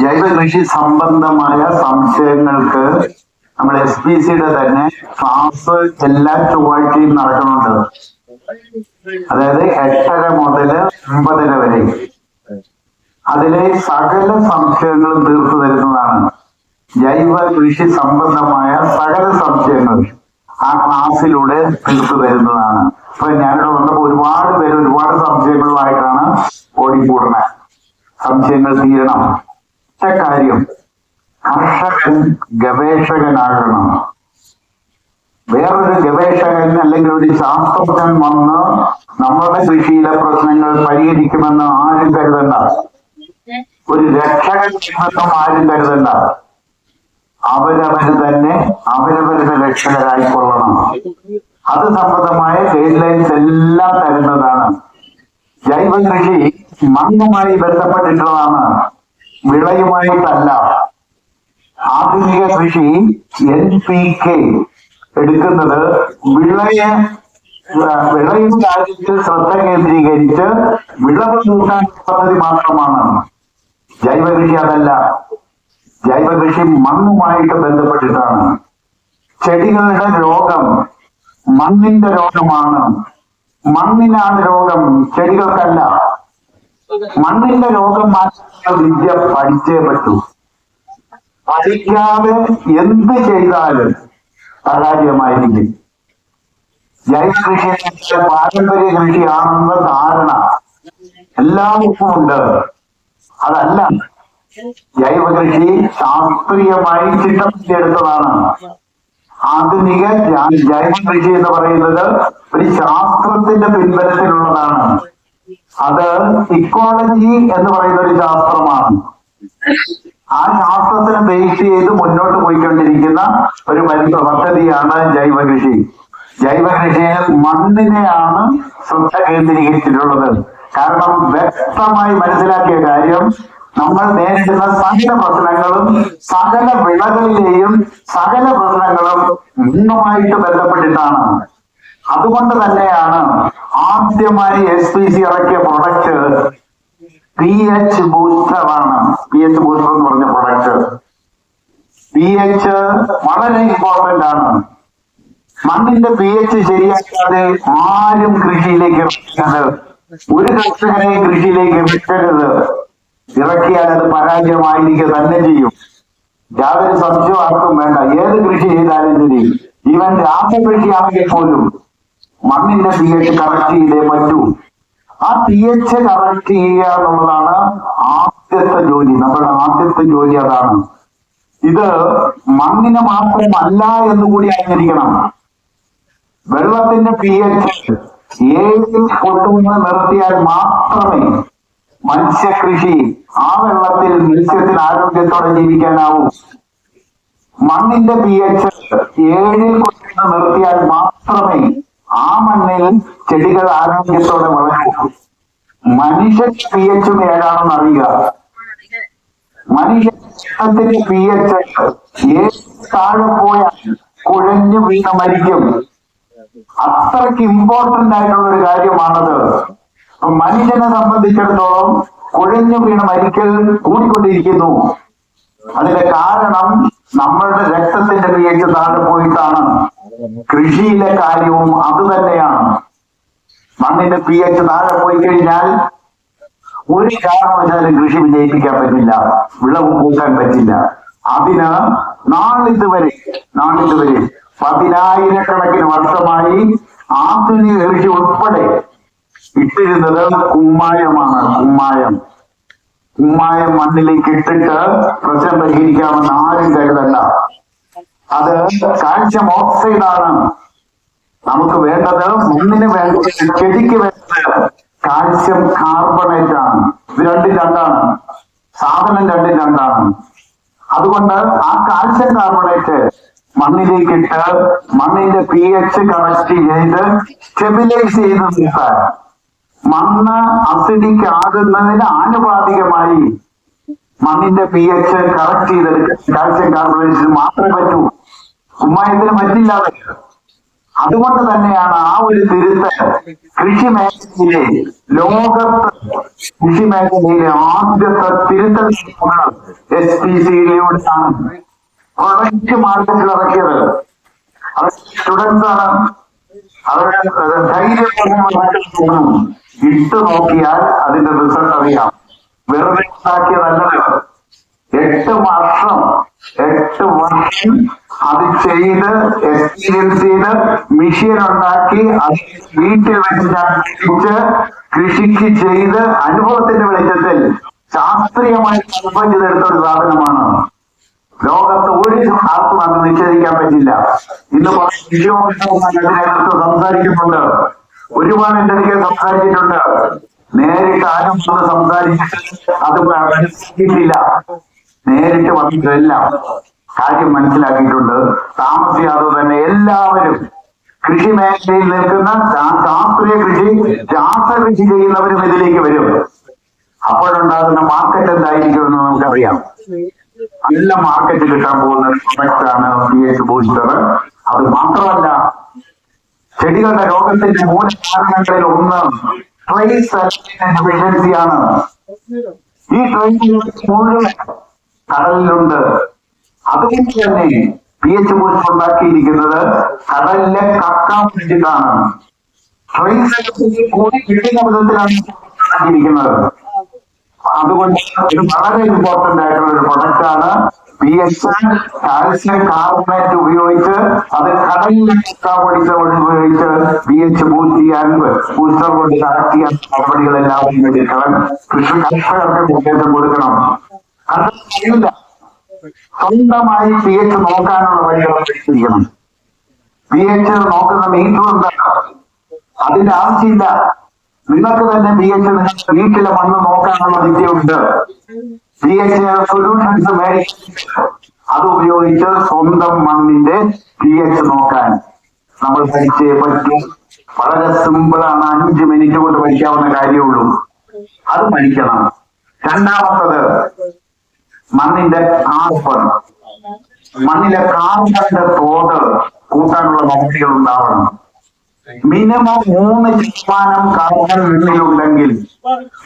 ജൈവ കൃഷി സംബന്ധമായ സംശയങ്ങൾക്ക് നമ്മൾ എസ് പി സിയുടെ തന്നെ ക്ലാസ് എല്ലാ ചൊവ്വാഴ്ചയും നടക്കുന്നുണ്ട്. അതായത് എട്ടര മുതൽ ഒമ്പതര വരെ. അതിലെ സകല സംശയങ്ങളും തീർത്തു തരുന്നതാണ്. ജൈവ കൃഷി സംബന്ധമായ സകല സംശയങ്ങൾ ആ ക്ലാസ്സിലൂടെ തീർത്തു തരുന്നതാണ്. അപ്പൊ ഞാനിവിടെ വന്നപ്പോ ഒരുപാട് പേര് ഒരുപാട് സംശയങ്ങളുമായിട്ടാണ് ഓടിക്കൂടണേ സംശയങ്ങൾ തീരണം. കാര്യം കർഷകൻ ഗവേഷകനാകണം. വേറൊരു ഗവേഷകൻ അല്ലെങ്കിൽ ഒരു ശാസ്ത്രജ്ഞൻ വന്ന് നമ്മുടെ കൃഷിയിലെ പ്രശ്നങ്ങൾ പരിഹരിക്കുമെന്ന് ആരും കരുതണ്ട. ഒരു രക്ഷകൻ ജീവിതം ആരും കരുതണ്ട. അവരവര് തന്നെ അവരവരുടെ രക്ഷകരായിക്കൊള്ളണം. അത് സംബന്ധമായ ഗൈഡ് ലൈൻസ് എല്ലാം തരുന്നതാണ്. ജൈവ കൃഷി മണ്ണുമായി ബന്ധപ്പെട്ടിട്ടുള്ളതാണ്. വിളയുമായിട്ടല്ല. ആധുനിക കൃഷി എൻ പി കെ എടുക്കുന്നത് വിളയ വിളയും കാര്യത്തിൽ ശ്രദ്ധ കേന്ദ്രീകരിച്ച് വിളവ് കൂട്ടാൻ പദ്ധതി മാത്രമാണ്. ജൈവ കൃഷി അതല്ല. ജൈവ കൃഷി മണ്ണുമായിട്ട് ബന്ധപ്പെട്ടിട്ടാണ്. ചെടികളുടെ രോഗം മണ്ണിന്റെ രോഗമാണ്. മണ്ണിനാണ് രോഗം. ചെടികൾക്കല്ല. മണ്ണിന്റെ ലോകം മാറ്റുന്ന വിദ്യ പഠിച്ചേ പറ്റൂ. പഠിക്കാതെ എന്ത് ചെയ്താലും പരാജയമായിരിക്കും ജൈവകൃഷി പാരമ്പര്യ കൃഷിയാണെന്ന ധാരണ എല്ലാവർക്കും ഉണ്ട്. അതല്ല ജൈവകൃഷി ശാസ്ത്രീയമായി ചിട്ടപ്പെടുത്തിയെടുത്തതാണ്. ആധുനിക ജൈവകൃഷി എന്ന് പറയുന്നത് ഒരു ശാസ്ത്രത്തിന്റെ പിൻബലത്തിലുള്ളതാണ്. അത് ഇക്കോളജി എന്ന് പറയുന്ന ഒരു ശാസ്ത്രമാണ്. ആ ശാസ്ത്രത്തിന് ബേസ് ചെയ്ത് മുന്നോട്ട് പോയിക്കൊണ്ടിരിക്കുന്ന ഒരു പദ്ധതിയാണ് ജൈവകൃഷി. കൃഷി ജൈവ കൃഷിയിൽ മണ്ണിനെയാണ് ശ്രദ്ധ കേന്ദ്രീകരിച്ചിട്ടുള്ളത്. കാരണം വ്യക്തമായി മനസ്സിലാക്കിയ കാര്യം നമ്മൾ നേരിടുന്ന സകല പ്രശ്നങ്ങളും സകല വിളകളിലെയും സകല പ്രശ്നങ്ങളും മണ്ണുമായിട്ട് ബന്ധപ്പെട്ടിട്ടാണ്. അതുകൊണ്ട് തന്നെയാണ് ആദ്യമായി എസ് പി സി ഇറക്കിയ പ്രൊഡക്റ്റ് പി എച്ച് ബൂസ്റ്റർ ആണ്. പി എച്ച് ബൂസ്റ്റർ എന്ന് പറഞ്ഞ പ്രൊഡക്റ്റ് പി എച്ച് വളരെ ഇമ്പോർട്ടന്റ് ആണ്. മണ്ണിന്റെ പി എച്ച് ശരിയാക്കാതെ ആരും കൃഷിയിലേക്ക് ഇറക്കരുത്. ഒരു കർഷകനെ കൃഷിയിലേക്ക് ഇറക്കരുത്. ഇറക്കിയാൽ അത് പരാജയമായിരിക്കുക തന്നെ ചെയ്യും. യാതൊരു സംശയം ആർക്കും വേണ്ട. ഏത് കൃഷി ചെയ്താലും ശരി. ഈവൻ രാസകൃഷിയാണെങ്കിൽ പോലും മണ്ണിന്റെ പി എച്ച് കറക്റ്റ് ചെയ്തേ പറ്റൂ. ആ പി എച്ച് കറക്റ്റ് ചെയ്യുക എന്നുള്ളതാണ് ആദ്യത്തെ ജോലി. നമ്മുടെ ആദ്യത്തെ ജോലി അതാണ്. ഇത് മണ്ണിന് മാത്രമല്ല എന്ന് കൂടി അറിഞ്ഞിരിക്കണം. വെള്ളത്തിന്റെ പി എച്ച് ഏഴിൽ കൊണ്ടുവന്ന് നിർത്തിയാൽ മാത്രമേ മത്സ്യകൃഷി ആ വെള്ളത്തിൽ മത്സ്യത്തിന് ആരോഗ്യത്തോടെ ജീവിക്കാനാവൂ മണ്ണിന്റെ പി എച്ച് ഏഴിൽ കൊണ്ടുവന്ന് നിർത്തിയാൽ മാത്രമേ ആ മണ്ണിൽ ചെടികൾ ആരോഗ്യത്തോടെ വളരും. മനുഷ്യ പി എച്ച് ഏഴാണെന്ന് അറിയുക മനുഷ്യത്തിന്റെ പി എച്ച് താഴെ പോയാൽ കുഴഞ്ഞു വീണ് മരിക്കും. അത്രയ്ക്ക് ഇമ്പോർട്ടന്റ് ആയിട്ടുള്ള ഒരു കാര്യമാണത് മനുഷ്യനെ സംബന്ധിച്ചിടത്തോളം കുഴഞ്ഞു വീണ് മരിക്കൽ കൂടിക്കൊണ്ടിരിക്കുന്നു. അതിന്റെ കാരണം നമ്മളുടെ രക്തത്തിന്റെ പി എച്ച് താഴെ പോയിട്ടാണ്. കൃഷിയിലെ കാര്യവും അത് തന്നെയാണ്. മണ്ണിന്റെ പി എച്ച് താഴെ പോയി കഴിഞ്ഞാൽ ഒരു കാരണവശാലും കൃഷി വിജയിപ്പിക്കാൻ പറ്റില്ല. വിളവ് കൂട്ടാൻ പറ്റില്ല. അതിന് നാളിതുവരെ നാളിതുവരെ പതിനായിരക്കണക്കിന് വർഷമായി ആധുനിക കൃഷി ഉൾപ്പെടെ ഇട്ടിരുന്നത് കുമ്മായമാണ്. കുമ്മായം. കുമ്മായം മണ്ണിലേക്ക് ഇട്ടിട്ട് പ്രശ്നം പരിഹരിക്കാമെന്ന് ആരും കരുതണ്ട. അത് കാൽഷ്യം ഓക്സൈഡ് ആണ്. നമുക്ക് വേണ്ടത് മണ്ണിന് വേണ്ടത് ചെടിക്ക് വേണ്ടത് കാൽസ്യം കാർബണേറ്റ് ആണ്. ഇത് രണ്ടും രണ്ടാണ്. സാധനം രണ്ടും രണ്ടാണ്. അതുകൊണ്ട് ആ കാൽസ്യം കാർബണേറ്റ് മണ്ണിലേക്ക് ഇട്ട് മണ്ണിന്റെ പി എച്ച് കറക്റ്റ് ചെയ്ത് സ്റ്റെബിലൈസ് ചെയ്ത് നിർത്താൻ. മണ്ണ് അസിഡിക് ആകുന്നതിന് ആനുപാതികമായി മണ്ണിന്റെ പി എച്ച് കറക്റ്റ് ചെയ്തെടുക്കാൻ കാൽസ്യം കാർബണേറ്റിന് മാത്രമേ പറ്റൂ. കുമ്മായത്തിന് പറ്റില്ല അത്. അതുകൊണ്ട് തന്നെയാണ് ആ ഒരു തിരുത്തൽ കൃഷി മേഖലയിലെ ലോകത്ത് കൃഷി മേഖലയിലെ ആദ്യത്തെ തിരുത്തൽ എസ് പി സിയിലൂടെയാണ് പ്രൊഡക്റ്റ് മാർക്കറ്റിൽ ഇറക്കിയത്. അത് സ്റ്റുഡൻസ് ആണ്. അവരുടെ ധൈര്യപൂർവം ഇട്ട് നോക്കിയാൽ അതിന്റെ റിസൾട്ട് അറിയാം. വെറുതെ ഉണ്ടാക്കിയതല്ലത് എട്ട് വർഷം എട്ട് വർഷം അത് ചെയ്ത് എക്സ്പീരിയൻസ് ചെയ്ത് മെഷീൻ ഉണ്ടാക്കി അത് വീട്ടിൽ വെച്ച് കൃഷിക്ക് ചെയ്ത് അനുഭവത്തിന്റെ വെളിച്ചത്തിൽ ശാസ്ത്രീയമായി നിർബന്ധം ഒരു സാധനമാണ്. ലോകത്ത് ഒരു ആർക്കും അത് നിഷേധിക്കാൻ പറ്റില്ല. ഇന്ന് ഇതിനകത്ത് സംസാരിക്കുന്നുണ്ട്. ഒരുപാട് എന്റെ അടുക്കെ സംസാരിച്ചിട്ടുണ്ട്. നേരിട്ട് ആരും അത് മനസ്സിലാക്കിയിട്ടില്ല നേരിട്ട് വന്നിട്ടെല്ലാം. കാര്യം മനസ്സിലാക്കിയിട്ടുണ്ട്. താമസിയാതെ തന്നെ എല്ലാവരും കൃഷി മേഖലയിൽ നിൽക്കുന്ന ശാസ്ത്രീയ കൃഷി രാസകൃഷി ചെയ്യുന്നവരും ഇതിലേക്ക് വരും. അപ്പോഴുണ്ടാകുന്ന മാർക്കറ്റ് എന്തായിരിക്കും എന്ന് നമുക്കറിയാം. നല്ല മാർക്കറ്റ് കിട്ടാൻ പോകുന്ന പ്രൊഡക്റ്റ് ആണ് ബൂസ്റ്റർ അത് മാത്രമല്ല ചെടികളുടെ രോഗത്തിന്റെ മൂല ഒന്ന് ട്രൈസ് ഡെഫിഷ്യൻസി ആണ് ഈ ട്രൈസ് മുഴുവൻ കടലിലുണ്ട്. അതുകൊണ്ട് തന്നെ പി എച്ച് കുറിച്ച് ഉണ്ടാക്കിയിരിക്കുന്നത് കടലിലെ കക്കാൻ വേണ്ടിയിട്ടാണ് ട്രൈസ് കൂടി കിട്ടുന്ന വിധത്തിലാണ് അതുകൊണ്ട് ഇത് വളരെ ഇമ്പോർട്ടന്റ് ആയിട്ടുള്ള ഒരു പ്രൊഡക്റ്റ് ആണ്. പി എച്ച് കാൽസ്യം കാർബണേറ്റ് ഉപയോഗിച്ച് അത് കടലിലെ പൊടിച്ച ഉപയോഗിച്ച് പി എച്ച് ബൂസ്റ്റ് ചെയ്യാൻ ബൂസ്റ്റർ കൊണ്ട് കറക്റ്റ് ചെയ്യാൻ നടപടികളെല്ലാം എടുക്കണം കൃഷി കർഷകർക്ക് നിർദ്ദേശം കൊടുക്കണം. അത് കഴിയില്ല സ്വന്തമായി പി എച്ച് നോക്കാനുള്ള വഴികൾ പഠിച്ചിരിക്കണം പി എച്ച് നോക്കുന്ന മീറ്റർ എന്താണ് അതിന്റെ ആവശ്യമില്ല. നിങ്ങൾക്ക് തന്നെ പി എച്ച് വീട്ടിലെ മണ്ണ് നോക്കാനുള്ള വിദ്യയുണ്ട്. പി എച്ച് സൊല്യൂഷൻസ് അത് ഉപയോഗിച്ച് സ്വന്തം മണ്ണിന്റെ പി എച്ച് നോക്കാൻ നമ്മൾ പഠിച്ചേ പറ്റും വളരെ സിമ്പിൾ ആണ്. അഞ്ച് മിനിറ്റ് കൊണ്ട് പഠിക്കാവുന്ന കാര്യമുള്ളൂ അത് പഠിക്കണം. രണ്ടാമത്തത് മണ്ണിന്റെ കാർബൺ മണ്ണിലെ കാർബണിന്റെ തോത് കൂട്ടാനുള്ള നടപടികൾ ഉണ്ടാവണം. മിനിമം മൂന്ന് ശതമാനം കാർബൺ മണ്ണിലുണ്ടെങ്കിൽ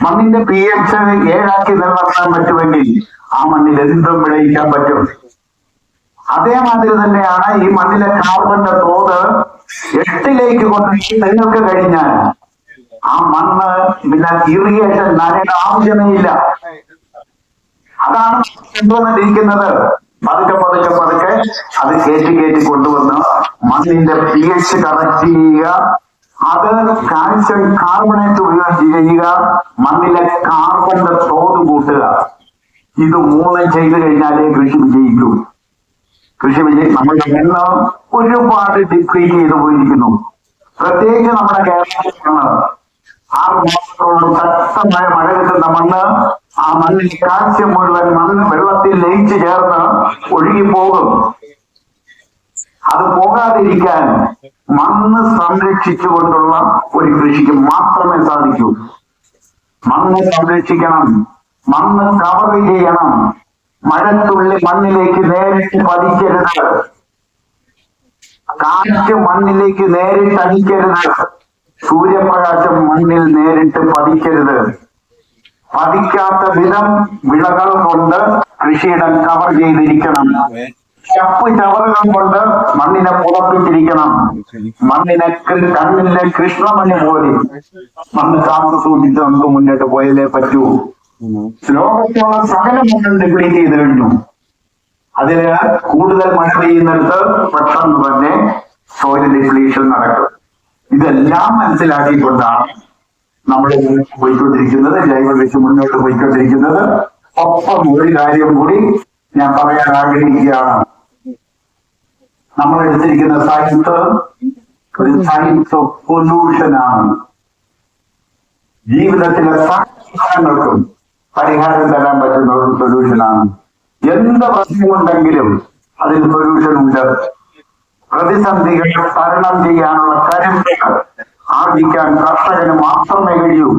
മണ്ണിന്റെ പി എച്ച് ഏഴാക്കി നിലനിർത്താൻ പറ്റുമെങ്കിൽ ആ മണ്ണിൽ എന്തും വിളയിക്കാൻ പറ്റും. അതേമാതിരി തന്നെയാണ് ഈ മണ്ണിലെ കാർബന്റെ തോത് എട്ടിലേക്ക് കൊണ്ട് നിങ്ങൾക്ക് കഴിഞ്ഞാൽ ആ മണ്ണ് പിന്നെ ഇറിഗേഷൻ നനയുടെ ആവശ്യമേ ഇല്ല. അതാണ് കൊണ്ടുവന്നിരിക്കുന്നത്. പതുക്കെ പതുക്കെ പതുക്കെ അത് കയറ്റി കയറ്റി കൊണ്ടുവന്ന് മണ്ണിന്റെ പി എച്ച് കറക്റ്റ് ചെയ്യുക. അത് കാൽസ്യം കാർബണേറ്റ് ഉപയോഗിച്ച് ചെയ്യുക. മണ്ണിലെ കാർബന്റെ തോത് കൂട്ടുക. ഇത് മൂന്നും ചെയ്തു കഴിഞ്ഞാലേ കൃഷി വിജയിക്കൂ. കൃഷി വിജയി നമ്മുടെ എണ്ണം ഒരുപാട് ഡിപ്ലീറ്റ് ചെയ്തു പോയിരിക്കുന്നു. പ്രത്യേകിച്ച് നമ്മുടെ കേരളത്തിലാണ് ആറ് മാസത്തോളം ശക്തമായ മഴ കിട്ടുന്ന മണ്ണ് ആ മണ്ണിൽ കാൽസ്യം മുഴുവൻ മണ്ണ് വെള്ളത്തിൽ ലയിച്ചു ചേർന്ന് ഒഴുകിപ്പോകും. അത് പോകാതിരിക്കാൻ മണ്ണ് സംരക്ഷിച്ചുകൊണ്ടുള്ള ഒരു കൃഷിക്ക് മാത്രമേ സാധിക്കൂ. മണ്ണ് സംരക്ഷിക്കണം മണ്ണ് കവർ ചെയ്യണം. മഴത്തുള്ളി മണ്ണിലേക്ക് നേരിട്ട് പതിക്കരുത്. കാറ്റ് മണ്ണിലേക്ക് നേരിട്ട് അടിക്കരുത്. സൂര്യപ്രകാശം മണ്ണിൽ നേരിട്ട് പതിക്കരുത്. പതിക്കാത്ത വിധം വിളകൾ കൊണ്ട് കൃഷിയിടം കവർ ചെയ്തിരിക്കണം. ചപ്പ് ചവറുകൾ കൊണ്ട് മണ്ണിനെ പുറപ്പിച്ചിരിക്കണം മണ്ണിനെ കണ്ണിലെ കൃഷ്ണമണി പോലെ. മണ്ണ് കാത്തു സൂക്ഷിച്ച് നമുക്ക് മുന്നോട്ട് പോയാലേ പറ്റൂ. ലോകത്തുള്ള സകല മണ്ണും ഡിപ്ലീറ്റ് ചെയ്ത് കഴിഞ്ഞു. അതിന് കൂടുതൽ മഴ പെയ്യുന്നിടത്ത് പെട്ടെന്ന് തന്നെ സോയിൽ ഡിപ്ലീഷൻ നടക്കും. ഇതെല്ലാം മനസ്സിലാക്കിക്കൊണ്ടാണ് നമ്മൾ പോയിക്കൊണ്ടിരിക്കുന്നത്. ജൈവ വിഷു മുന്നോട്ട് പോയിക്കൊണ്ടിരിക്കുന്നത്. ഒപ്പം ഒരു കാര്യം കൂടി ഞാൻ പറയാൻ ആഗ്രഹിക്കുകയാണ്. നമ്മൾ എടുത്തിരിക്കുന്ന സയൻസ് ഒരു സയൻസ് ഓഫ് പൊല്യൂഷൻ ആണ്. ജീവിതത്തിലെ സകലങ്ങൾക്കും പരിഹാരം തരാൻ പറ്റുന്ന ഒരു സൊല്യൂഷനാണ് എന്ത് പ്രശ്നമുണ്ടെങ്കിലും അതിന് സൊല്യൂഷൻ ഉണ്ട്. പ്രതിസന്ധികൾ തരണം ചെയ്യാനുള്ള കരുത്ത് ആർജിക്കാൻ കർഷകന് മാത്രമേ കഴിയൂ.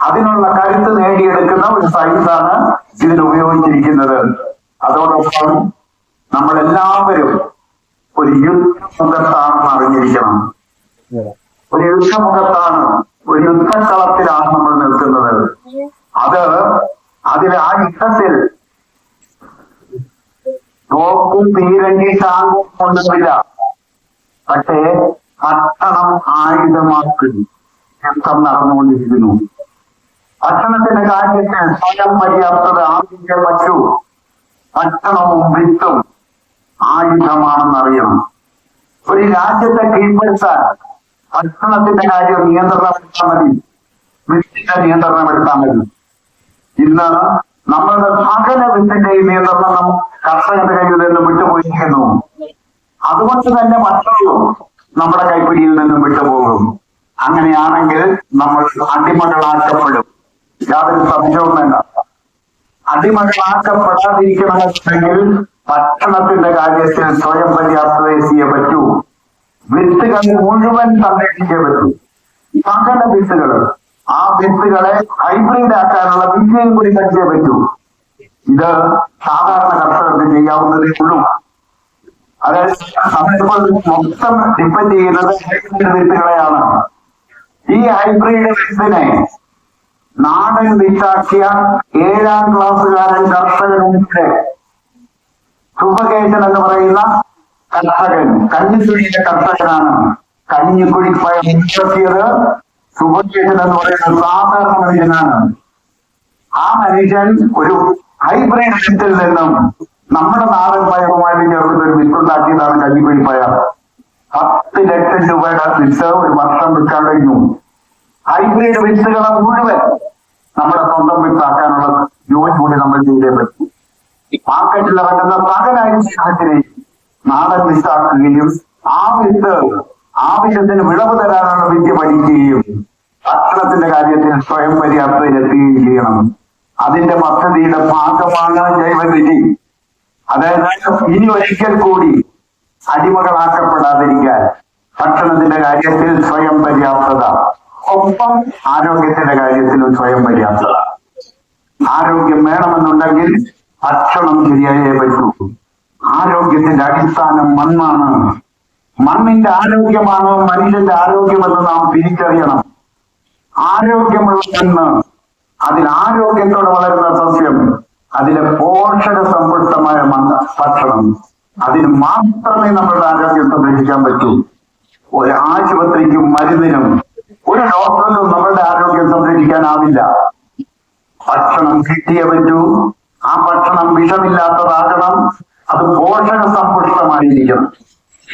അതിനുള്ള കരുത്ത് നേടിയെടുക്കുന്ന ഒരു സയൻസാണ് ഇതിൽ ഉപയോഗിച്ചിരിക്കുന്നത്. അതോടൊപ്പം നമ്മൾ എല്ലാവരും ഒരു യുദ്ധമുഖത്താണെന്ന് അറിഞ്ഞിരിക്കണം. ഒരു യുദ്ധമുഖത്താണ് ഒരു യുദ്ധക്കളത്തിലാണ് നമ്മൾ നിൽക്കുന്നത്. അത് അതിൽ ആ യുദ്ധത്തിൽ തോക്കും തീരങ്കി ടാങ്കും കൊണ്ടുമില്ല പക്ഷേ ഭക്ഷണം ആയുധമാക്കുന്നു. യുദ്ധം നടന്നുകൊണ്ടിരിക്കുന്നു. ഭക്ഷണത്തിന്റെ കാര്യത്തിൽ സ്വയം പര്യാപ്തത ആർജിച്ചേ പറ്റൂ ഭക്ഷണവും വിത്തും ആയുധമാണെന്നറിയണം. ഒരു രാജ്യത്തെ കീഴ്പ്പെടുത്താൻ ഭക്ഷണത്തിന്റെ കാര്യം നിയന്ത്രണം എടുത്താൽ മതി. വിത്തിന്റെ നിയന്ത്രണം എടുത്താൽ മതി. ഇന്ന് നമ്മളുടെ സകല വിത്തിന്റെ നിയന്ത്രണം നം- കർഷകന്റെ കയ്യിൽ നിന്ന് വിട്ടുപോയിരിക്കുന്നു. അതുകൊണ്ട് തന്നെ മറ്റുള്ളവരും നമ്മുടെ കൈപ്പിടിയിൽ നിന്നും വിട്ടുപോകും. അങ്ങനെയാണെങ്കിൽ നമ്മൾ അടിമകളാക്കപ്പെടും. യാതൊരു സംശയവും വേണ്ട. അടിമകളാക്കപ്പെടാതിരിക്കണമെന്നുണ്ടെങ്കിൽ ഭക്ഷണത്തിന്റെ കാര്യത്തിൽ സ്വയം പര്യാപ്തത ചെയ്യേ പറ്റൂ. വിത്തുകൾ മുഴുവൻ സംരക്ഷിക്കേ പറ്റൂ. സകല വിത്തുകൾ ആ വിത്തുകളെ ഹൈബ്രിഡ് ആക്കാനുള്ള വിദ്യയും കൂടി കഴിച്ചേ പറ്റൂ ഇത് സാധാരണ കർഷകർക്ക് ചെയ്യാവുന്നതേ ഉള്ളൂ. അതായത് മൊത്തം ഡിപ്പെൻഡ് ചെയ്യുന്നത് ഹൈബ്രിഡ് വിത്തുകളെയാണ് ഈ ഹൈബ്രിഡ് വിത്തിനെ നാടൻ വിത്താക്കിയ ഏഴാം ക്ലാസ്സുകാരൻ കർഷകനുണ്ട്. സുഭകേശൻ എന്ന് പറയുന്ന കർഷകൻ കഞ്ഞിക്കുഴിയിലെ കർഷകനാണ്. കഞ്ഞിക്കുഴി പയർ ഉണ്ടാക്കിയത് സുഭകേശൻ എന്ന് പറയുന്നത് സാധാരണ മനുഷ്യനാണ് ആ മനുഷ്യൻ ഒരു ഹൈബ്രിഡ് ഇനത്തിൽ നിന്നും നമ്മുടെ നാടൻ പയറുമായിട്ട് ചേർന്ന് ഒരു വിത്തുണ്ടാക്കിയതാണ് കഞ്ഞിക്കുഴി പയർ. പത്ത് ലക്ഷം രൂപയുടെ വിത്ത് ഒരു വർഷം വിൽക്കാൻ കഴിഞ്ഞു. ഹൈബ്രിഡ് വിത്തുകളെ മുഴുവൻ നമ്മുടെ സ്വന്തം വിത്താക്കാനുള്ള ജോലി കൂടി നമ്മൾ ചെയ്തേ പറ്റി. മാർക്കറ്റിൽ ഇറങ്ങുന്ന സകല ഐശ്വര്യത്തിനെ നാടൻ വിത്താക്കുകയും ആ വിത്ത് ആവശ്യത്തിന് വിളവ് തരാനുള്ള വിദ്യ പഠിക്കുകയും ഭക്ഷണത്തിന്റെ കാര്യത്തിൽ സ്വയം പര്യാപ്തയിലെത്തുകയും ചെയ്യണം. അതിന്റെ പദ്ധതിയുടെ ഭാഗമാണ് ജൈവവിധി. അതായത് ഇനി ഒരിക്കൽ കൂടി അടിമകളാക്കപ്പെടാതിരിക്കാൻ ഭക്ഷണത്തിന്റെ കാര്യത്തിൽ സ്വയം പര്യാപ്തത ഒപ്പം ആരോഗ്യത്തിന്റെ കാര്യത്തിലും സ്വയം പര്യാപ്തത ആരോഗ്യം വേണമെന്നുണ്ടെങ്കിൽ ഭക്ഷണം ശരിയായേ പറ്റൂ. ആരോഗ്യത്തിന്റെ അടിസ്ഥാനം മണ്ണാണ്. മണ്ണിന്റെ ആരോഗ്യമാണ് മനുഷ്യന്റെ ആരോഗ്യമെന്ന് നാം തിരിച്ചറിയണം. ആരോഗ്യമുള്ള കണ്ണ്. അതിൽ ആരോഗ്യത്തോടെ വളരുന്ന സസ്യം. അതിലെ പോഷക സമ്പുഷ്ടമായ ഭക്ഷണം. അതിന് മാത്രമേ നമ്മുടെ ആരോഗ്യം സംരക്ഷിക്കാൻ പറ്റൂ. ഒരു ആശുപത്രിക്കും മരുന്നിനും ഒരു ഡോക്ടറിനും നമ്മളുടെ ആരോഗ്യം സംരക്ഷിക്കാനാവില്ല. ഭക്ഷണം കിട്ടിയേ പറ്റൂ. ആ ഭക്ഷണം വിഷമില്ലാത്തതാകണം. അത് പോഷക സമ്പുഷ്ടമായിരിക്കണം.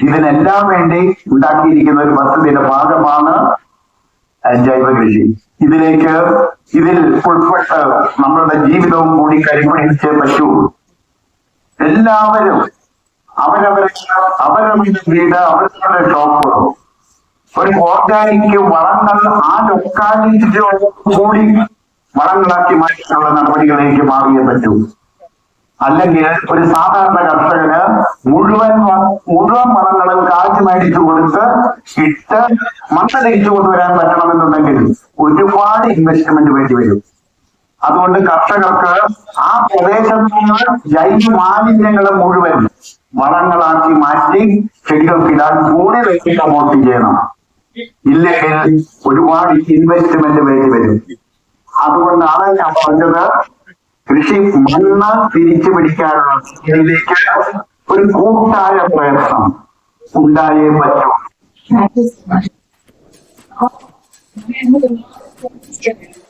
ഇതിനെല്ലാം വേണ്ടി ഉണ്ടാക്കിയിരിക്കുന്ന ഒരു പദ്ധതിയുടെ ഭാഗമാണ് ജൈവ കൃഷി ഇതിലേക്ക് ഇതിൽ ഉൾപ്പെട്ട് നമ്മളുടെ ജീവിതവും കൂടി കരിമണിച്ചേ പറ്റൂ. എല്ലാവരും അവരവരെ അവരവരുടെ വീട് അവരവരുടെ ഷോപ്പ് ഒരു ഓർഗാനിക് വളങ്ങൾ ആ ലൊക്കാലിറ്റിയോട് കൂടി വളങ്ങളാക്കി മാറ്റാനുള്ള നടപടികളിലേക്ക് മാറിയേ പറ്റൂ. അല്ലെങ്കിൽ ഒരു സാധാരണ കർഷകന് മുഴുവൻ മുഴുവൻ വളങ്ങളും കാറ്റ് മേടിച്ചു കൊടുത്ത് ഇട്ട് മണ്ണ് തിരിച്ചു കൊണ്ടുവരാൻ പറ്റണമെന്നുണ്ടെങ്കിൽ ഒരുപാട് ഇൻവെസ്റ്റ്മെന്റ് വേണ്ടി വരും. അതുകൊണ്ട് കർഷകർക്ക് ആ പ്രദേശത്തുനിന്ന് ജൈവ മാലിന്യങ്ങൾ മുഴുവൻ വളങ്ങളാക്കി മാറ്റി ചെടികൾക്കിടാൻ വെച്ച് പ്രമോട്ട് ചെയ്യണം. ഇല്ലെങ്കിൽ ഒരുപാട് ഇൻവെസ്റ്റ്മെന്റ് വേണ്ടി വരും. അതുകൊണ്ടാണ് ഞാൻ പറഞ്ഞത് കൃഷി മണ്ണ് തിരിച്ചു പിടിക്കാനുള്ള ഒരു കൂട്ടായ പ്രയത്നം ഉണ്ടായേ പറ്റൂ That is.